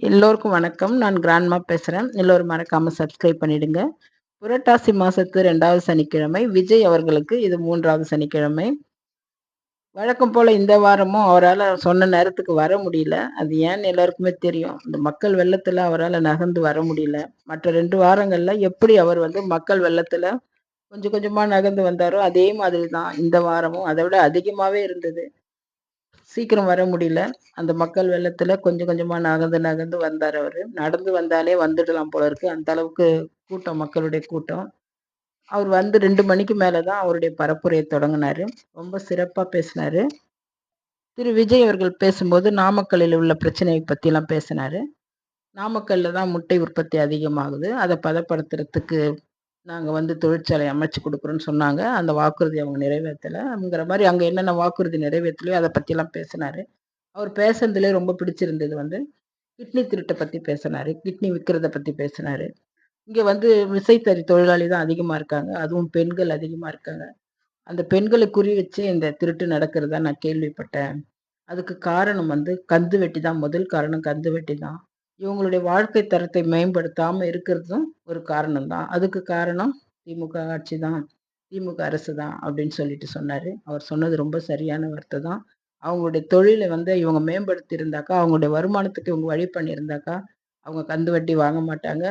எல்லோருக்கும் வணக்கம். நான் கிராண்ட்மா பேசுகிறேன் எல்லோரும் மறக்காம சப்ஸ்கிரைப் பண்ணிடுங்க. புரட்டாசி மாசத்து ரெண்டாவது சனிக்கிழமை. விஜய் அவர்களுக்கு இது மூன்றாவது சனிக்கிழமை. வழக்கம் போல இந்த வாரமும் அவரால் சொன்ன நேரத்துக்கு வர முடியல. அது ஏன்னு எல்லாருக்குமே தெரியும். இந்த மக்கள் வெள்ளத்தில் அவரால் நகர்ந்து வர முடியல. மற்ற ரெண்டு வாரங்களில் எப்படி அவர் வந்து மக்கள் வெள்ளத்தில் கொஞ்சம் கொஞ்சமாக நகர்ந்து வந்தாரோ, அதே மாதிரி தான் இந்த வாரமும். அதை விட அதிகமாகவே இருந்தது. சீக்கிரம் வர முடியல. அந்த மக்கள் வெள்ளத்துல கொஞ்சம் கொஞ்சமா நகர்ந்து நகர்ந்து வந்தார் அவரு. நடந்து வந்தாலே வந்துடலாம் போல இருக்கு. அந்த அளவுக்கு கூட்டம், மக்களுடைய கூட்டம். அவர் வந்து ரெண்டு மணிக்கு மேலதான் அவருடைய பரப்புரையை தொடங்கினாரு ரொம்ப சிறப்பா பேசினாரு. திரு விஜய் அவர்கள் பேசும்போது நாமக்கல்லில் உள்ள பிரச்சனையை பத்திலாம் பேசினாரு. நாமக்கல்ல தான் முட்டை உற்பத்தி அதிகமாகுது. அதை பதப்படுத்துறதுக்கு நாங்கள் வந்து தொழிற்சாலை அமைச்சு கொடுக்குறோன்னு சொன்னாங்க. அந்த வாக்குறுதி அவங்க நிறைவேத்தல. அப்படிங்கிற அங்கே என்னென்ன வாக்குறுதி நிறைவேற்றலையோ அதை பற்றிலாம் பேசினாரு. அவர் பேசுனதுலேயே ரொம்ப பிடிச்சிருந்தது வந்து, கிட்னி திருட்டை பற்றி பேசினார் கிட்னி விற்கிறத பற்றி பேசினார் இங்கே வந்து விசைத்தறி தொழிலாளி தான் அதிகமாக இருக்காங்க. அதுவும் பெண்கள் அதிகமாக இருக்காங்க. அந்த பெண்களை குறி வச்சு இந்த திருட்டு நடக்கிறதா நான் கேள்விப்பட்டேன். அதுக்கு காரணம் வந்து கந்து வெட்டி தான். முதல் காரணம் கந்து வெட்டி தான். இவங்களுடைய வாழ்க்கை தரத்தை மேம்படுத்தாமல் இருக்கிறதும் ஒரு காரணம் தான். அதுக்கு காரணம் திமுக ஆட்சி தான். திமுக அரசு தான் அப்படின்னு சொல்லிட்டு சொன்னார் அவர் சொன்னது ரொம்ப சரியான வார்த்தை தான். அவங்களுடைய தொழிலை வந்து இவங்க மேம்படுத்தி இருந்தாக்கா, அவங்களுடைய வருமானத்துக்கு இவங்க வழி பண்ணியிருந்தாக்கா, அவங்க கந்து வட்டி வாங்க மாட்டாங்க.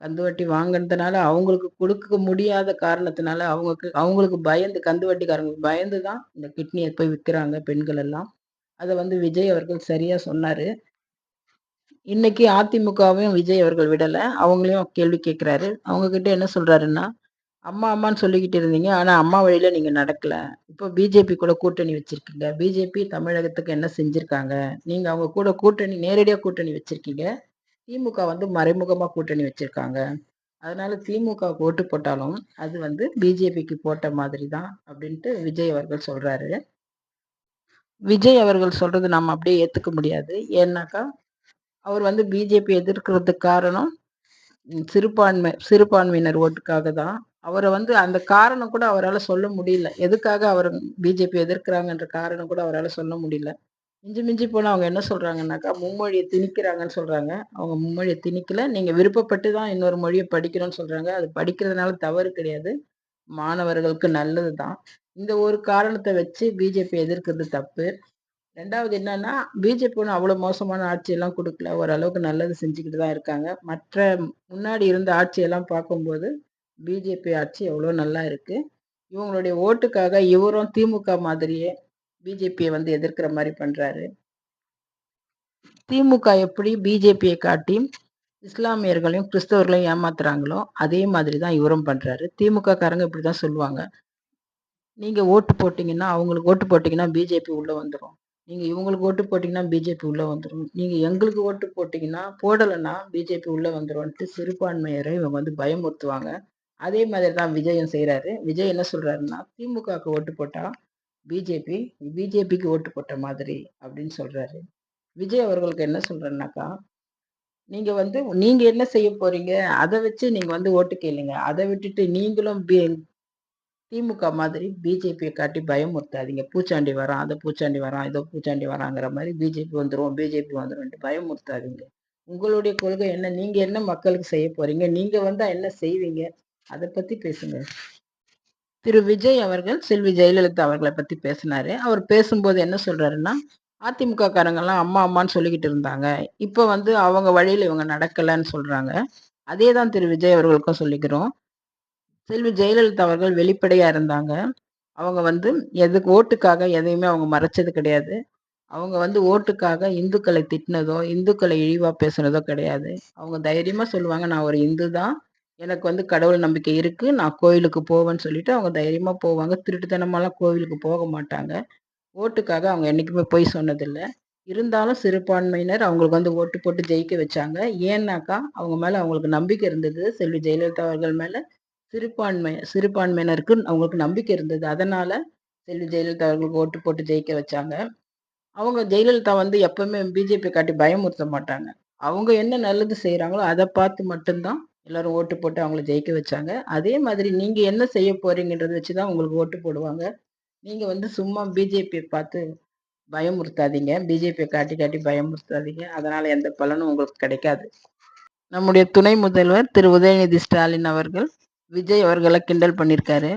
கந்து வட்டி வாங்குனதுனால அவங்களுக்கு கொடுக்க முடியாத காரணத்தினால அவங்களுக்கு அவங்களுக்கு பயந்து கந்து வட்டிக்காரங்களுக்கு பயந்து தான் இந்த கிட்னியை போய் விற்கிறாங்க பெண்கள் எல்லாம். அதை வந்து விஜய் அவர்கள் சரியாக சொன்னார் இன்னைக்கு அதிமுகவையும் விஜய் அவர்கள் விடல. அவங்களையும் கேள்வி கேட்கிறாரு. அவங்க கிட்ட என்ன சொல்றாருன்னா, அம்மா அம்மான்னு சொல்லிக்கிட்டு இருந்தீங்க. ஆனா அம்மா வழியில நீங்க நடக்கல. இப்போ பிஜேபி கூட கூட்டணி வச்சிருக்கீங்க. பிஜேபி தமிழகத்துக்கு என்ன செஞ்சிருக்காங்க? நீங்க அவங்க கூட கூட்டணி நேரடியா கூட்டணி வச்சிருக்கீங்க. திமுக வந்து மறைமுகமா கூட்டணி வச்சிருக்காங்க. அதனால திமுக ஓட்டு போட்டாலும், அது வந்து பிஜேபிக்கு போட்ட மாதிரி தான் அப்படின்ட்டு விஜய் அவர்கள் சொல்றாரு. விஜய் அவர்கள் சொல்றது நம்ம அப்படியே ஏத்துக்க முடியாது. ஏன்னாக்கா, அவர் வந்து பிஜேபி எதிர்க்கிறதுக்கு காரணம் சிறுபான்மை சிறுபான்மையினர் ஓட்டுக்காக தான். அவரை வந்து அந்த காரணம் கூட அவரால் சொல்ல முடியல. எதுக்காக அவர் பிஜேபி எதிர்க்கிறாங்கன்ற காரணம் கூட அவரால் சொல்ல முடியல. மிஞ்சி மிஞ்சி போனால் அவங்க என்ன சொல்கிறாங்கனாக்கா மும்மொழியை திணிக்கிறாங்கன்னு சொல்கிறாங்க அவங்க மும்மொழியை திணிக்கல. நீங்கள் விருப்பப்பட்டு தான் இன்னொரு மொழியை படிக்கணும்னு சொல்கிறாங்க அது படிக்கிறதுனால தவறு கிடையாது. மாணவர்களுக்கு நல்லது தான். இந்த ஒரு காரணத்தை வச்சு பிஜேபி எதிர்க்கிறது தப்பு. ரெண்டாவது என்னன்னா, பிஜேபி ஒண்ணும் அவ்வளோ மோசமான ஆட்சியெல்லாம் கொடுக்கல ஓரளவுக்கு நல்லது செஞ்சுக்கிட்டு தான் இருக்காங்க. மற்ற முன்னாடி இருந்த ஆட்சியெல்லாம் பார்க்கும்போது, பிஜேபி ஆட்சி எவ்வளோ நல்லா இருக்கு. இவங்களுடைய ஓட்டுக்காக இவரும் திமுக மாதிரியே பிஜேபியை வந்து எதிர்க்கிற மாதிரி பண்றாரு. திமுக எப்படி பிஜேபியை காட்டி இஸ்லாமியர்களையும், கிறிஸ்தவர்களையும் ஏமாத்துறாங்களோ, அதே மாதிரி தான் இவரும் பண்றாரு. திமுக காரங்க இப்படி தான் சொல்லுவாங்க. நீங்க ஓட்டு போட்டீங்கன்னா, அவங்களுக்கு ஓட்டு போட்டீங்கன்னா பிஜேபி உள்ள வந்துடும் நீங்கள் இவங்களுக்கு ஓட்டு போட்டிங்கன்னா பிஜேபி உள்ளே வந்துடும் நீங்கள் எங்களுக்கு ஓட்டு போட்டிங்கன்னா போடலைன்னா பிஜேபி உள்ளே வந்துரும்ன்ட்டு சிறுபான்மையரை இவங்க வந்து பயமுறுத்துவாங்க. அதே மாதிரி தான் விஜயம் செய்கிறாரு விஜய் என்ன சொல்கிறாருன்னா திமுகவுக்கு ஓட்டு போட்டால் பிஜேபி, பிஜேபிக்கு ஓட்டு போட்ட மாதிரி அப்படின்னு சொல்கிறாரு விஜய் அவர்களுக்கு என்ன சொல்கிறேன்னாக்கா நீங்கள் வந்து நீங்கள் என்ன செய்ய போகிறீங்க அதை வச்சு நீங்கள் வந்து ஓட்டு கேளுங்க. அதை விட்டுட்டு நீங்களும் பி திமுக மாதிரி பிஜேபியை காட்டி பயமுறுத்தாதீங்க. பூச்சாண்டி வரான், அதை பூச்சாண்டி வரான், இதோ பூச்சாண்டி வராங்கிற மாதிரி பிஜேபி வந்துடும் பிஜேபி வந்துடும் பயமுறுத்தாதீங்க. உங்களுடைய கொள்கை என்ன? நீங்க என்ன மக்களுக்கு செய்ய போறீங்க? நீங்க வந்தா என்ன செய்வீங்க? அதை பத்தி பேசுங்க. திரு விஜய் அவர்கள் செல்வி ஜெயலலிதா அவர்களை பத்தி பேசினாரு. அவர் பேசும்போது என்ன சொல்றாருன்னா, அதிமுக காரங்கெல்லாம் அம்மா அம்மான்னு சொல்லிக்கிட்டு இருந்தாங்க. இப்ப வந்து அவங்க வழியில இவங்க நடக்கலன்னு சொல்றாங்க. அதே தான் திரு விஜய் அவர்களுக்கும் சொல்லிக்கிறோம். செல்வி ஜெயலலிதா அவர்கள் வெளிப்படையா இருந்தாங்க. அவங்க வந்து எதுக்கு ஓட்டுக்காக எதையுமே அவங்க மறைச்சது கிடையாது. அவங்க வந்து ஓட்டுக்காக இந்துக்களை திட்டினதோ, இந்துக்களை இழிவா பேசுனதோ கிடையாது. அவங்க தைரியமா சொல்லுவாங்க, "நான் ஒரு இந்து தான். எனக்கு வந்து கடவுள் நம்பிக்கை இருக்கு. நான் கோயிலுக்கு போவேன்னு" சொல்லிட்டு அவங்க தைரியமா போவாங்க. திருட்டுத்தனமாலாம் கோவிலுக்கு போக மாட்டாங்க. ஓட்டுக்காக அவங்க என்னைக்குமே போய் சொன்னதில்லை இருந்தாலும் சிறுபான்மையினர் அவங்களுக்கு வந்து ஓட்டு போட்டு ஜெயிக்க வச்சாங்க. ஏன்னாக்கா, அவங்க மேல அவங்களுக்கு நம்பிக்கை இருந்தது. செல்வி ஜெயலலிதா அவர்கள் மேல சிறுபான்மை சிறுபான்மையினருக்கு அவங்களுக்கு நம்பிக்கை இருந்தது. அதனால செல்வி ஜெயலலிதா அவர்களுக்கு ஓட்டு போட்டு ஜெயிக்க வச்சாங்க. அவங்க ஜெயலலிதா வந்து எப்பவுமே பிஜேபி காட்டி பயமுறுத்த மாட்டாங்க. அவங்க என்ன நல்லது செய்கிறாங்களோ அதை பார்த்து மட்டும்தான் எல்லாரும் ஓட்டு போட்டு அவங்கள ஜெயிக்க வச்சாங்க. அதே மாதிரி நீங்கள் என்ன செய்ய போறீங்கன்றத வச்சு தான் உங்களுக்கு ஓட்டு போடுவாங்க. நீங்கள் வந்து சும்மா பிஜேபியை பார்த்து பயமுறுத்தாதீங்க பிஜேபியை காட்டி காட்டி பயமுறுத்தாதீங்க அதனால் எந்த பலனும் உங்களுக்கு கிடைக்காது நம்முடைய துணை முதல்வர் திரு உதயநிதி ஸ்டாலின் அவர்கள் விஜய் அவர்களை கிண்டல் பண்ணியிருக்காரு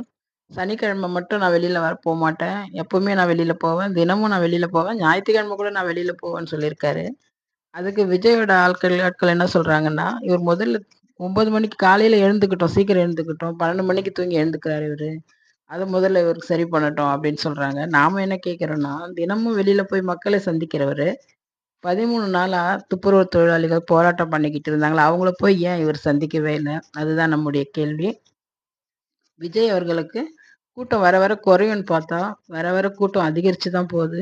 சனிக்கிழமை மட்டும் நான் வெளியில் வர போக மாட்டேன். எப்போவுமே நான் வெளியில் போவேன். தினமும் நான் வெளியில் போவேன். ஞாயிற்றுக்கிழமை கூட நான் வெளியில் போவேன்னு சொல்லியிருக்காரு. அதுக்கு விஜயோட ஆட்கள் ஆட்கள் என்ன சொல்கிறாங்கன்னா இவர் முதல்ல ஒம்பது மணிக்கு காலையில் எழுந்துக்கிட்டோம். சீக்கிரம் எழுந்துக்கிட்டோம். பன்னெண்டு மணிக்கு தூங்கி எழுந்துக்கிறாரு இவர். அதை முதல்ல இவருக்கு சரி பண்ணட்டும் அப்படின்னு சொல்கிறாங்க நாம் என்ன கேட்குறோன்னா தினமும் வெளியில் போய் மக்களை சந்திக்கிறவர் பதிமூணு நாளாக துப்புரவு தொழிலாளிகள் போராட்டம் பண்ணிக்கிட்டு இருந்தாங்களா? அவங்கள போய் ஏன் இவர் சந்திக்கவே இல்லை? அதுதான் நம்முடைய கேள்வி. விஜய் அவர்களுக்கு கூட்டம் வர வர குறையும்னு பார்த்தா வர வர கூட்டம் அதிகரித்து தான் போகுது.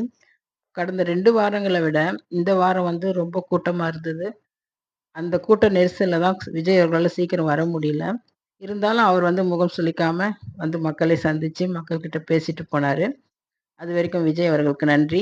கடந்த ரெண்டு வாரங்களை விட இந்த வாரம் வந்து ரொம்ப கூட்டமாக இருந்தது. அந்த கூட்ட நெரிசலில் தான் விஜய் அவர்களால் சீக்கிரம் வர முடியல. இருந்தாலும் அவர் வந்து முகம் சுளிக்காம வந்து மக்களை சந்தித்து மக்கள்கிட்ட பேசிட்டு போனார். அது வரைக்கும் விஜய் அவர்களுக்கு நன்றி.